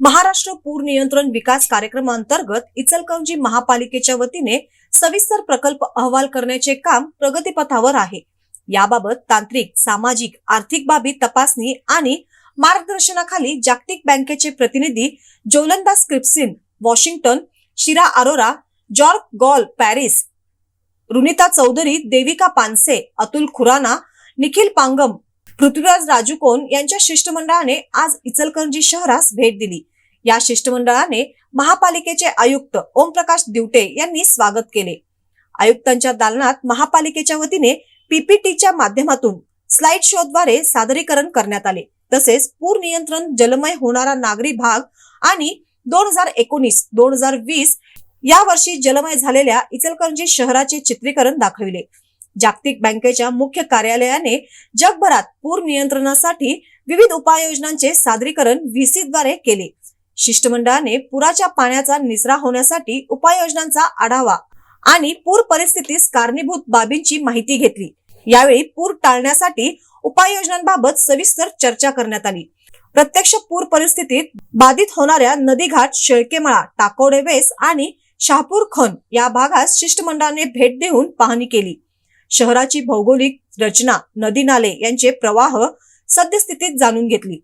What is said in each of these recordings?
महाराष्ट्र पूर नियंत्रण विकास कार्यक्रमांतर्गत इचलकरंजी महापालिकेच्या वतीने सविस्तर प्रकल्प अहवाल करण्याचे काम प्रगतीपथावर आहे. याबाबत तांत्रिक सामाजिक आर्थिक बाबी तपासणी आणि मार्गदर्शनाखाली जागतिक बँकेचे प्रतिनिधी जोलंदास क्रिप्सिन वॉशिंग्टन शिरा Arora Jorg Gall Paris Runita Chaudhary Devika Panse Atul Khurana Nikhil Pangam Prithviraj राजूकोन यांच्या शिष्टमंडळाने आज इचलकरंजी शहरास भेट दिली. या शिष्टमंडळाने महापालिकेचे आयुक्त ओमप्रकाश दिवटे यांनी स्वागत केले. आयुक्तांच्या दालनात महापालिकेच्या वतीने पीपीटीच्या माध्यमातून स्लाइड शोद्वारे सादरीकरण करण्यात आले. तसेच पूर नियंत्रण जलमय होणारा नागरी भाग आणि दोन हजार एकोणीस दोन हजार वीस या वर्षी जलमय झालेल्या इचलकरंजी शहराचे चित्रीकरण दाखविले. जागतिक बँकेच्या मुख्य कार्यालयाने जगभरात पूर नियंत्रणासाठी विविध उपाययोजनांचे सादरीकरण व्हीसी द्वारे केले. शिष्टमंडळाने पुराच्या पाण्याचा निचरा होण्यासाठी उपाययोजनांचा आढावा आणि पूर परिस्थितीस कारणीभूत बाबींची माहिती घेतली. यावेळी पूर टाळण्यासाठी उपाययोजनांबाबत सविस्तर चर्चा करण्यात आली. प्रत्यक्ष पूर परिस्थितीत बाधित होणाऱ्या नदीघाट शेळकेमळा टाकोडे वेस आणि शहापूर खन या भागात शिष्टमंडळाने भेट देऊन पाहणी केली. शहराची भौगोलिक रचना नदी नाले यांचे प्रवाह सद्यस्थितीत जाणून घेतली.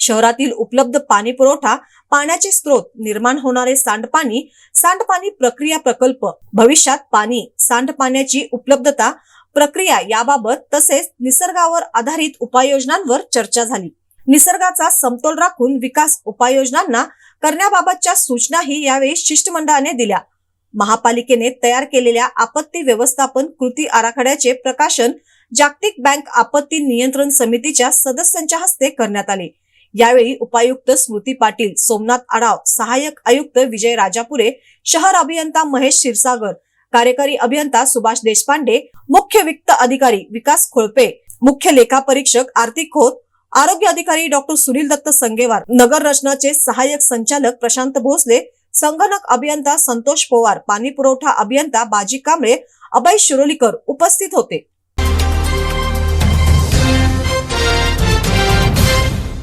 शहरातील उपलब्ध पाणी पुरवठा पाण्याचे स्रोत निर्माण होणारे सांडपाणी सांडपाणी प्रक्रिया प्रकल्प भविष्यात पाणी सांडपाण्याची उपलब्धता प्रक्रिया याबाबत तसेच निसर्गावर आधारित उपाययोजनांवर चर्चा झाली. निसर्गाचा समतोल राखून विकास उपाययोजनांना करण्याबाबतच्या सूचनाही यावेळी शिष्टमंडळाने दिल्या. महापालिकेने तयार केलेल्या आपत्ती व्यवस्थापन कृती आराखड्याचे प्रकाशन जागतिक बँक आपत्ती नियंत्रण समितीच्या सदस्यांच्या हस्ते करण्यात आले. यावेळी उपायुक्त स्मृती पाटील सोमनाथ आडाव सहाय्यक आयुक्त विजय राजापुरे शहर अभियंता महेश क्षीरसागर कार्यकारी अभियंता सुभाष देशपांडे मुख्य वित्त अधिकारी विकास खोळपे मुख्य लेखापरीक्षक आर्थिक खोत आरोग्य अधिकारी डॉक्टर सुनील दत्त संगेवार नगर रचनाचे सहाय्यक संचालक प्रशांत भोसले संगणक अभियंता संतोष पवार पाणी पुरवठा अभियंता बाजी कांबळे अभय शिरोलीकर उपस्थित होते.